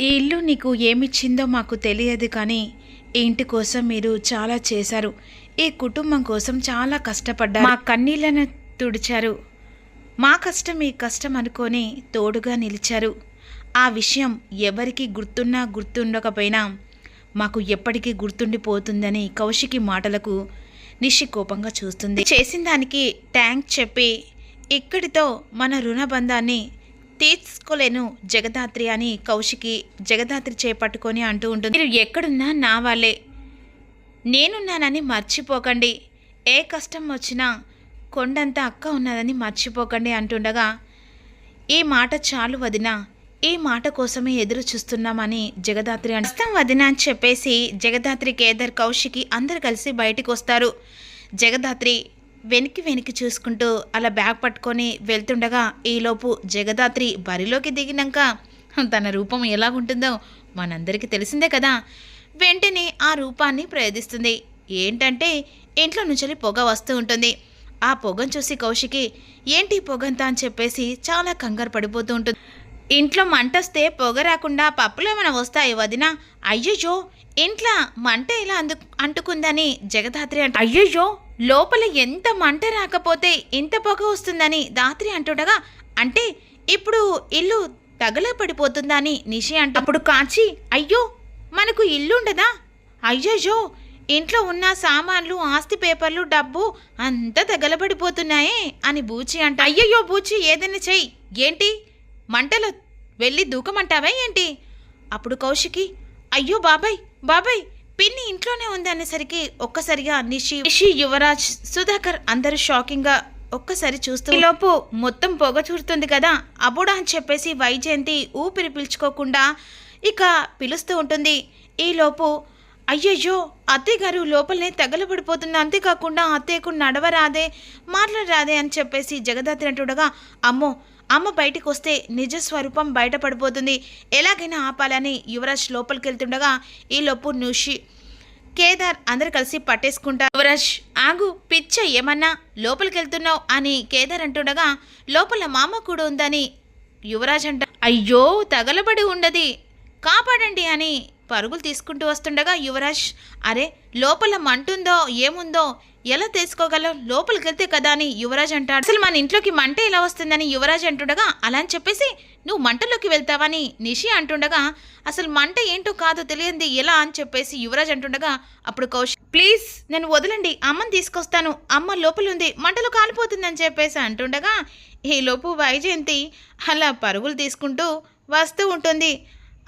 ఈ ఇల్లు నీకు ఏమిచ్చిందో మాకు తెలియదు కానీ ఇంటి కోసం మీరు చాలా చేశారు. ఈ కుటుంబం కోసం చాలా కష్టపడ్డారు. మా కన్నీళ్ళను తుడిచారు. మా కష్టం మీ కష్టం అనుకొని తోడుగా నిలిచారు. ఆ విషయం ఎవరికి గుర్తున్నా గుర్తుండకపోయినా మాకు ఎప్పటికీ గుర్తుండిపోతుందని కౌశికి మాటలకు నిషి కోపంగా చూస్తుంది. చేసిన దానికి ట్యాంక్ చెప్పి ఇక్కడితో మన రుణబంధాన్ని తీర్చుకోలేను జగదాత్రి అని కౌశికి జగదాత్రి చేపట్టుకొని అంటూ ఉంటుంది. మీరు ఎక్కడున్నా నా వాళ్ళే. నేనున్నానని మర్చిపోకండి. ఏ కష్టం వచ్చినా కొండంత అక్క ఉన్నదని మర్చిపోకండి అంటుండగా ఈ మాట చాలు వదిన. ఈ మాట కోసమే ఎదురు చూస్తున్నామని జగదాత్రి అంటాం. వదిన అని చెప్పేసి జగదాత్రి కేదర్ కౌశికి అందరు కలిసి బయటకు వస్తారు జగదాత్రి వెనక్కి వెనక్కి చూసుకుంటూ అలా బ్యాగ్ పట్టుకొని వెళ్తుండగా ఈలోపు జగదాత్రి బరిలోకి దిగినాక తన రూపం ఎలా ఉంటుందో మనందరికీ తెలిసిందే కదా. వెంటనే ఆ రూపాన్ని ప్రయత్నిస్తుంది ఏంటంటే ఇంట్లో నుంచి పొగ వస్తూ ఉంటుంది. ఆ పొగను చూసి కౌశికి ఏంటి ఈ పొగంతా? అని చెప్పేసి చాలా కంగారు పడిపోతూ ఉంటుంది. ఇంట్లో మంటొస్తే పొగ రాకుండా పప్పులు ఏమైనా వస్తాయి వదిన? అయ్యయ్యో! ఇంట్లో మంట ఇలా అందు అంటుకుందని జగదాత్రి అంటే అయ్యయ్యో! లోపల ఎంత మంట రాకపోతే ఇంత పొగ వస్తుందని దాత్రి అంటుండగా అంటే ఇప్పుడు ఇల్లు తగలపడిపోతుందా అని నిషి అంట అప్పుడు కాచి అయ్యో మనకు ఇల్లు ఉండదా అయ్యయ్యో ఇంట్లో ఉన్న సామాన్లు ఆస్తి పేపర్లు డబ్బు అంతా తగలబడిపోతున్నాయే అని బూచి అంట అయ్యయ్యో బూచి ఏదైనా చెయ్యి. ఏంటి? మంటలో వెళ్ళి దూకమంటావా ఏంటి? అప్పుడు కౌశికి అయ్యో బాబాయ్ బాబాయ్ పిన్ని ఇంట్లోనే ఉంది అనేసరికి ఒక్కసారిగా నిషి నిషి యువరాజ్ సుధాకర్ అందరూ షాకింగ్గా ఒక్కసారి చూస్తూ లోపు మొత్తం పొగ చూడుతుంది కదా అబుడా అని చెప్పేసి వైజయంతి ఊపిరి పీల్చుకోకుండా ఇక పిలుస్తూ ఉంటుంది. ఈలోపు అయ్యయ్యో అత్తయ్య గారు లోపలనే తగలబడిపోతుంది అంతేకాకుండా అత్తయ్యకు నడవరాదే మాట్లాడరాదే అని చెప్పేసి జగదాత్రి అంటుండగా అమ్మో అమ్మ బయటికి వస్తే నిజ స్వరూపం బయటపడిపోతుంది. ఎలాగైనా ఆపాలని యువరాజ్ లోపలికి వెళ్తుండగా ఈలోపు నుషి కేదార్ అందరు కలిసి పట్టేసుకుంటారు యువరాజ్ ఆగు పిచ్చ ఏమన్నా? లోపలికి వెళ్తున్నావు అని కేదార్ అంటుండగా లోపల మామ కూడా ఉందని యువరాజ్ అంట అయ్యో తగలబడి ఉండది. కాపాడండి అని పరుగులు తీసుకుంటూ వస్తుండగా యువరాజ్ అరే లోపల మంటుందో ఏముందో? ఎలా తెలుసుకోగలం? లోపలికి వెళ్తే కదా అని యువరాజ్ అంటాడు. అసలు మన ఇంట్లోకి మంట ఎలా వస్తుందని యువరాజ్ అంటుండగా అలా అని చెప్పేసి నువ్వు మంటలోకి వెళ్తావని నిషి అంటుండగా అసలు మంట ఏంటో కాదో తెలియంది ఎలా? అని చెప్పేసి యువరాజ్ అంటుండగా అప్పుడు కౌశిక్ ప్లీజ్ నన్ను వదలండి. అమ్మని తీసుకొస్తాను. అమ్మ లోపల ఉంది. మంటలో కాలిపోతుందని చెప్పేసి అంటుండగా ఈ లోపు వైజయంతి అలా పరుగులు తీసుకుంటూ వస్తూ ఉంటుంది.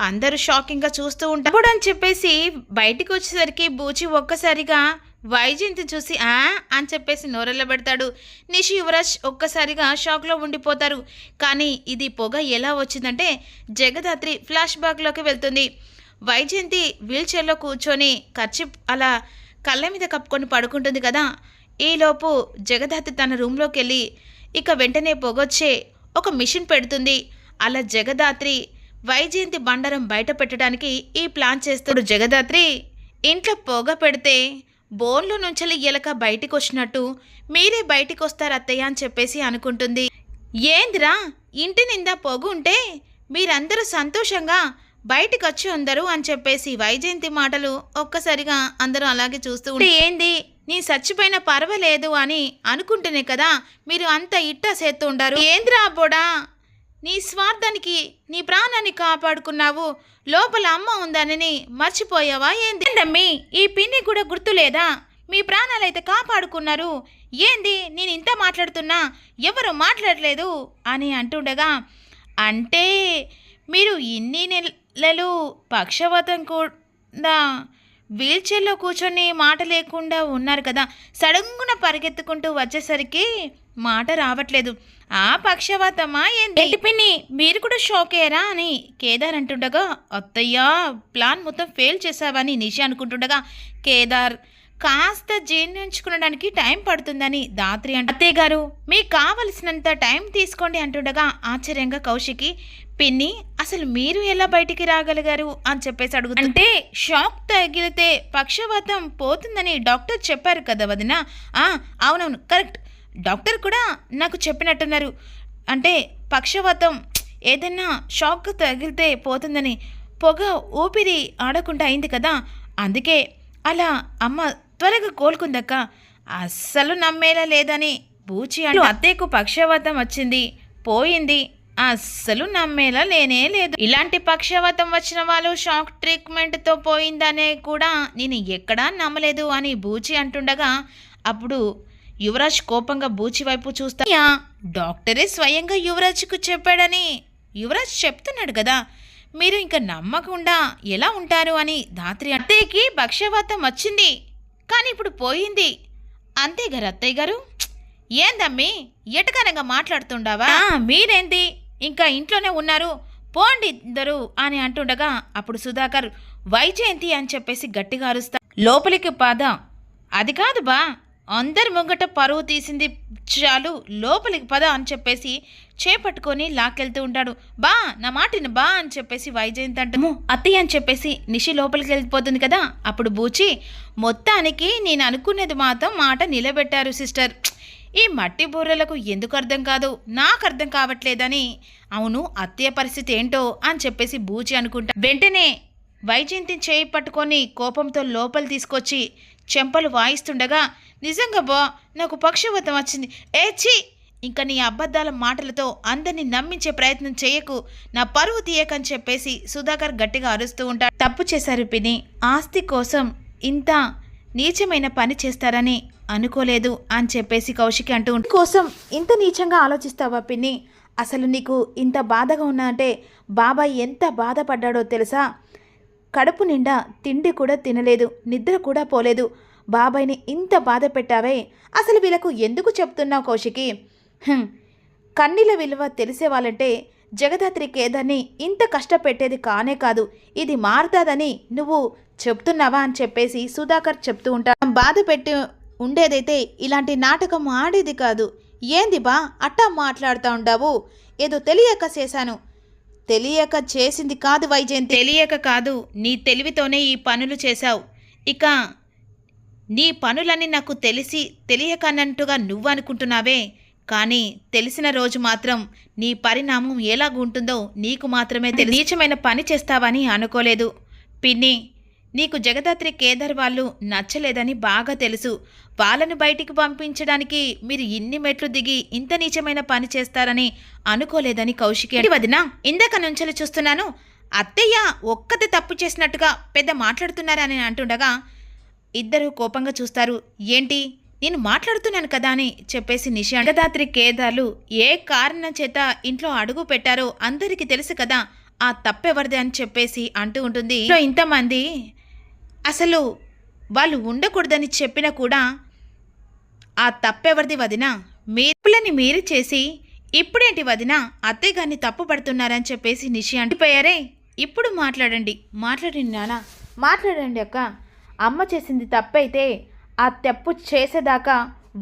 అందరూ షాకింగ్గా చూస్తూ ఉంటారు. కూడా అని చెప్పేసి బయటికి వచ్చేసరికి బూచి ఒక్కసారిగా వైజయంతి చూసి ఆ? అని చెప్పేసి నోరెళ్ళబెడతాడు. నిషి యువరాజ్ ఒక్కసారిగా షాక్లో ఉండిపోతారు. కానీ ఇది పొగ ఎలా వచ్చిందంటే జగదాత్రి ఫ్లాష్ బ్యాక్లోకి వెళ్తుంది. వైజయంతి వీల్చైర్లో కూర్చొని ఖర్చు అలా కళ్ళ మీద కప్పుకొని పడుకుంటుంది కదా. ఈలోపు జగదాత్రి తన రూమ్లోకి వెళ్ళి ఇక వెంటనే పొగొచ్చే ఒక మిషన్ పెడుతుంది. అలా జగదాత్రి వైజయంతి బండారం బయట పెట్టడానికి ఈ ప్లాన్ చేస్తాడు జగదాత్రి ఇంట్లో పొగ పెడితే బోన్లో నుంచి ఎలక బయటికి వచ్చినట్టు మీరే బయటికి వస్తారు అత్తయ్య అని చెప్పేసి అనుకుంటుంది. ఏందిరా ఇంటి నిందా పొగు ఉంటే మీరందరూ సంతోషంగా బయటకు వచ్చి ఉందరు అని చెప్పేసి వైజయంతి మాటలు ఒక్కసారిగా అందరూ అలాగే చూస్తూ ఉంటే ఏంది నీ చచ్చిపోయినా పర్వాలేదు అని అనుకుంటేనే కదా మీరు అంత ఇట్టా సేత్తు ఉండరు. ఏంద్రా బోడా నీ స్వార్థానికి నీ ప్రాణాన్ని కాపాడుకున్నావు. లోపల అమ్మ ఉందనని మర్చిపోయావా ఏందమ్మి ఈ పిన్ని కూడా గుర్తులేదా? మీ ప్రాణాలైతే కాపాడుకున్నారు. ఏంది? నేను ఇంత మాట్లాడుతున్నా ఎవరు మాట్లాడలేదు అని అంటుండగా అంటే మీరు ఇన్ని నెలలు పక్షవాతం కూడా వీల్చైర్లో కూర్చొని మాట లేకుండా ఉన్నారు కదా. సడన్గున పరిగెత్తుకుంటూ వచ్చేసరికి మాట రావట్లేదు. ఆ పక్షవాతమా ఏంటి పిన్ని? మీరు కూడా షాక్ అయ్యారా అని కేదార్ అంటుండగా అత్తయ్యా ప్లాన్ మొత్తం ఫెయిల్ చేసావని నిషి అనుకుంటుండగా కేదార్ కాస్త జీర్ణించుకునడానికి టైం పడుతుందని దాత్రి అంట అత్తయ్య గారు మీకు కావలసినంత టైం తీసుకోండి అంటుండగా ఆశ్చర్యంగా కౌశికి పిన్ని అసలు మీరు ఎలా బయటికి రాగలిగారు అని చెప్పేసి అడుగు అంటే షాక్ తగిలితే పక్షవాతం పోతుందని డాక్టర్ చెప్పారు కదా వదిన? ఆ, అవునవును కరెక్ట్. డాక్టర్ కూడా నాకు చెప్పినట్టున్నారు. అంటే పక్షవాతం ఏదైనా షాక్ తగిలితే పోతుందని పొగ ఊపిరి ఆడకుండా అయింది కదా అందుకే అలా అమ్మ త్వరగా కోలుకుందక్క. అస్సలు నమ్మేలా లేదని బూచి అంటే అత్తయ్యకు పక్షవాతం వచ్చింది పోయింది. అస్సలు నమ్మేలా లేనే లేదు. ఇలాంటి పక్షవాతం వచ్చిన వాళ్ళు షాక్ ట్రీట్మెంట్తో పోయిందనే కూడా నేను ఎక్కడా నమ్మలేదు అని బూచి అంటుండగా అప్పుడు యువరాజ్ కోపంగా బూచి వైపు చూస్తా డాక్టరే స్వయంగా యువరాజ్కు చెప్పాడని. యువరాజ్ చెప్తున్నాడు కదా మీరు ఇంకా నమ్మకుండా ఎలా ఉంటారు అని ధాత్రి అత్తయ్యకి పక్షవాతం వచ్చింది కానీ ఇప్పుడు పోయింది. అంతే గారు అత్తయ్య గారు. ఏందమ్మి ఎటకనంగా మాట్లాడుతుండావా? మీరేంది ఇంకా ఇంట్లోనే ఉన్నారు. పోండి ఇద్దరు అని అంటుండగా అప్పుడు సుధాకర్ వైజయంతి అని చెప్పేసి గట్టిగా అరుస్తా లోపలికి పాద. అది కాదు బా అందరి ముంగట పరువు తీసింది చాలు లోపలికి పద అని చెప్పేసి చేపట్టుకొని లాక్కెళ్తూ ఉంటాడు. బా నా మాటిని బా అని చెప్పేసి వైజయంతి అంటాము అత్తయ్య అని చెప్పేసి నిషి లోపలికి వెళ్ళిపోతుంది కదా. అప్పుడు బూచి మొత్తానికి నేను అనుకునేది మాత్రం మాట నిలబెట్టారు సిస్టర్. ఈ మట్టి బూరెలకు ఎందుకు అర్థం కాదు? నాకు అర్థం కావట్లేదని. అవును అత్తయ్య పరిస్థితి ఏంటో? అని చెప్పేసి బూచి అనుకుంటా వెంటనే వైజయంతిని చేయి పట్టుకొని కోపంతో లోపల తీసుకొచ్చి చెంపలు వాయిస్తుండగా నిజంగా బా నాకు పక్షవాతం వచ్చింది. ఏ ఛీ! ఇంకా నీ అబద్ధాల మాటలతో అందరినీ నమ్మించే ప్రయత్నం చేయకు. నా పరువు తీయకని చెప్పేసి సుధాకర్ గట్టిగా అరుస్తూ ఉంటాడు. తప్పు చేశారు పిని ఆస్తి కోసం ఇంత నీచమైన పని చేస్తారని అనుకోలేదు అని చెప్పేసి కౌశికి అంటూ కోసం ఇంత నీచంగా ఆలోచిస్తావా పిన్ని? అసలు నీకు ఇంత బాధగా ఉన్నా అంటే బాబాయ్ ఎంత బాధపడ్డాడో తెలుసా? కడుపు నిండా తిండి కూడా తినలేదు నిద్ర కూడా పోలేదు. బాబాయ్ని ఇంత బాధ పెట్టావే? అసలు వీళ్ళకు ఎందుకు చెప్తున్నావు కౌశికి? కన్నీల విలువ తెలిసే వాళ్ళంటే జగదాత్రి కేదాన్ని ఇంత కష్టపెట్టేది కానే కాదు. ఇది మారుతాదని నువ్వు చెప్తున్నావా అని చెప్పేసి సుధాకర్ చెప్తూ ఉంటా బాధ పెట్టి ఉండేదైతే ఇలాంటి నాటకం ఆడేది కాదు. ఏంది బా అట్టా మాట్లాడుతూ ఉండావు? ఏదో తెలియక చేశాను. తెలియక చేసింది కాదు వైజయంతి. తెలియక కాదు నీ తెలివితోనే ఈ పనులు చేశావు. ఇక నీ పనులన్నీ నాకు తెలిసి తెలియకన్నట్టుగా నువ్వు అనుకుంటున్నావే. కానీ తెలిసిన రోజు మాత్రం నీ పరిణామం ఎలాగుంటుందో నీకు మాత్రమే తెలి నీచమైన పని చేస్తావని అనుకోలేదు. పిన్ని నీకు జగదాత్రి కేదార్ వాళ్ళు నచ్చలేదని బాగా తెలుసు. వాళ్ళను బయటికి పంపించడానికి మీరు ఇన్ని మెట్లు దిగి ఇంత నీచమైన పని చేస్తారని అనుకోలేదని కౌశికి వదినా ఇందాక నుంచెలు చూస్తున్నాను. అత్తయ్య ఒక్కతే తప్పు చేసినట్టుగా పెద్ద మాట్లాడుతున్నారని అంటుండగా ఇద్దరు కోపంగా చూస్తారు. ఏంటి? నేను మాట్లాడుతున్నాను కదా అని చెప్పేసి నిషి అంగదాత్రి కేదార్లు ఏ కారణం చేత ఇంట్లో అడుగు పెట్టారో అందరికీ తెలుసు కదా ఆ తప్పెవరిది అని చెప్పేసి అంటూ ఉంటుంది. ఇంట్లో ఇంతమంది అసలు వాళ్ళు ఉండకూడదని చెప్పినా కూడా ఆ తప్పెవరిది వదినా మీరులని మీరు చేసి ఇప్పుడేంటి వదినా అత్తయ్య గారిని తప్పు పడుతున్నారని చెప్పేసి నిషి అంటిపోయారే? ఇప్పుడు మాట్లాడండి. మాట్లాడండి నాన్న మాట్లాడండి అక్క. అమ్మ చేసింది తప్పైతే ఆ తప్పు చేసేదాకా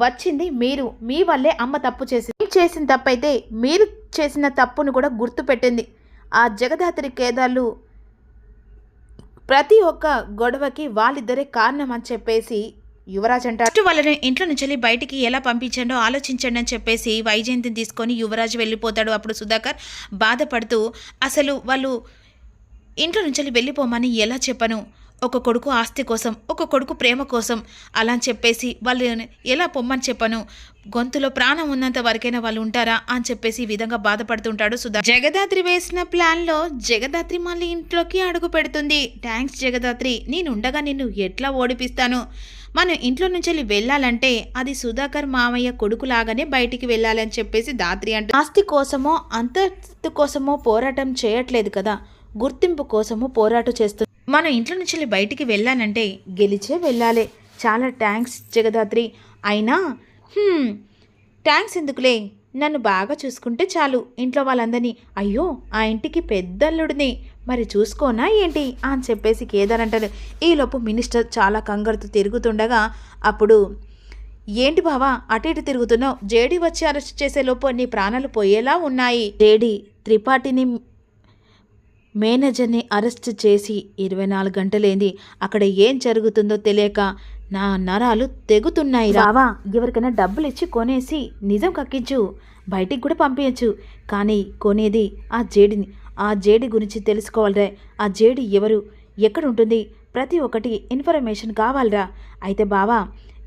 వచ్చింది మీరు. మీ వల్లే అమ్మ తప్పు చేసింది. మీరు చేసిన తప్పైతే మీరు చేసిన తప్పును కూడా గుర్తుపెట్టింది. ఆ జగదాత్రి కేదార్లు ప్రతి ఒక్క గొడవకి వాళ్ళిద్దరే కారణం అని చెప్పేసి యువరాజ్ అంటారు. ఫస్ట్ వాళ్ళని ఇంట్లో నుంచి వెళ్ళి బయటికి ఎలా పంపించండో ఆలోచించండి అని చెప్పేసి వైజయంతిని తీసుకొని యువరాజ్ వెళ్ళిపోతాడు అప్పుడు సుధాకర్ బాధపడుతూ అసలు వాళ్ళు ఇంట్లో నుంచి వెళ్ళి వెళ్ళిపోమని ఎలా చెప్పను? ఒక కొడుకు ఆస్తి కోసం ఒక కొడుకు ప్రేమ కోసం అలా అని చెప్పేసి వాళ్ళు ఎలా పొమ్మని చెప్పను? గొంతులో ప్రాణం ఉన్నంత వరకైనా వాళ్ళు ఉంటారా అని చెప్పేసి ఈ విధంగా బాధపడుతుంటాడు సుధా. జగదాత్రి వేసిన ప్లాన్లో జగదాత్రి మళ్ళీ ఇంట్లోకి అడుగు పెడుతుంది. థ్యాంక్స్ జగదాత్రి నేనుండగా నిన్ను ఎట్లా ఓడిపిస్తాను? మనం ఇంట్లో నుంచి వెళ్ళి వెళ్ళాలంటే అది సుధాకర్ మామయ్య కొడుకులాగానే బయటికి వెళ్ళాలని చెప్పేసి దాత్రి అంటే. ఆస్తి కోసమో అంతస్తు కోసమో పోరాటం చేయట్లేదు కదా. గుర్తింపు కోసమో పోరాటం చేస్తుంది మనం ఇంట్లో నుంచి వెళ్ళి బయటికి వెళ్ళానంటే గెలిచే వెళ్ళాలి. చాలా థ్యాంక్స్ జగదాత్రి. అయినా థ్యాంక్స్ ఎందుకులే? నన్ను బాగా చూసుకుంటే చాలు ఇంట్లో వాళ్ళందరినీ. అయ్యో ఆ ఇంటికి పెద్దల్లుడిని. మరి చూసుకోనా ఏంటి? అని చెప్పేసి కేదారంటారు ఈలోపు మినిస్టర్ చాలా కంగారుతో తిరుగుతుండగా అప్పుడు ఏంటి బావా అటు ఇటు తిరుగుతున్నావు? జేడీ వచ్చి అరెస్ట్ చేసే లోపు నీ ప్రాణాలు పోయేలా ఉన్నాయి? జేడీ త్రిపాఠిని మేనేజర్ని అరెస్ట్ చేసి ఇరవై నాలుగు గంటలేంది. అక్కడ ఏం జరుగుతుందో తెలియక నా నరాలు తెగుతున్నాయి రావా ఎవరికైనా డబ్బులు ఇచ్చి కొనేసి నిజం కక్కించు. బయటికి కూడా పంపించచ్చు కానీ కొనేది ఆ జేడిని. ఆ జేడి గురించి తెలుసుకోవాలిరా. ఆ జేడి ఎవరు? ఎక్కడ ఉంటుంది ప్రతి ఒక్కటి ఇన్ఫర్మేషన్ కావాలిరా. అయితే బావా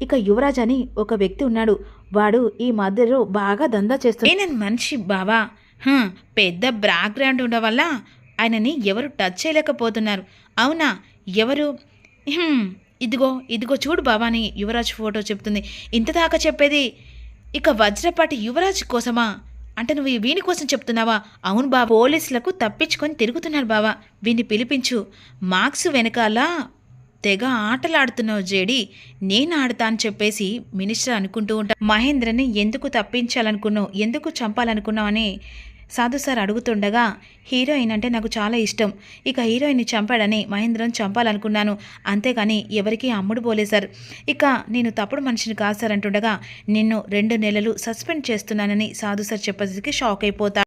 ఇక యువరాజ్ అని ఒక వ్యక్తి ఉన్నాడు. వాడు ఈ మధ్యలో బాగా దందా చేస్తాడు నేను మనిషి బావా. హ, పెద్ద బ్యాక్గ్రౌండ్ ఉండడం వల్ల ఆయనని ఎవరు టచ్ చేయలేకపోతున్నారు. అవునా? ఎవరు? ఇదిగో ఇదిగో చూడు బాబాని యువరాజ్ ఫోటో చెప్తుంది. ఇంత దాకా చెప్పేది ఇక వజ్రపాటి యువరాజ్ కోసమా? అంటే నువ్వు వీని కోసం చెప్తున్నావా? అవును బాబా పోలీసులకు తప్పించుకొని తిరుగుతున్నారు బావా. వీని పిలిపించు. మార్క్స్ వెనకాల తెగ ఆటలాడుతున్నావు జేడి. నేను ఆడతా అని చెప్పేసి మినిస్టర్ అనుకుంటూ ఉంటా. మహేంద్రని ఎందుకు తప్పించాలనుకున్నావు? ఎందుకు చంపాలనుకున్నావు అని సాధు సార్ అడుగుతుండగా హీరోయిన్ అంటే నాకు చాలా ఇష్టం. ఇక హీరోయిన్ని చంపాడని మహేంద్రన్ చంపాలనుకున్నాను. అంతేగాని ఎవరికీ అమ్ముడు సార్. ఇక నేను తప్పుడు మనిషిని కాదు సార్ అంటుండగా నిన్ను రెండు నెలలు సస్పెండ్ చేస్తున్నానని సాధు సార్ చెప్పేసరికి షాక్ అయిపోతా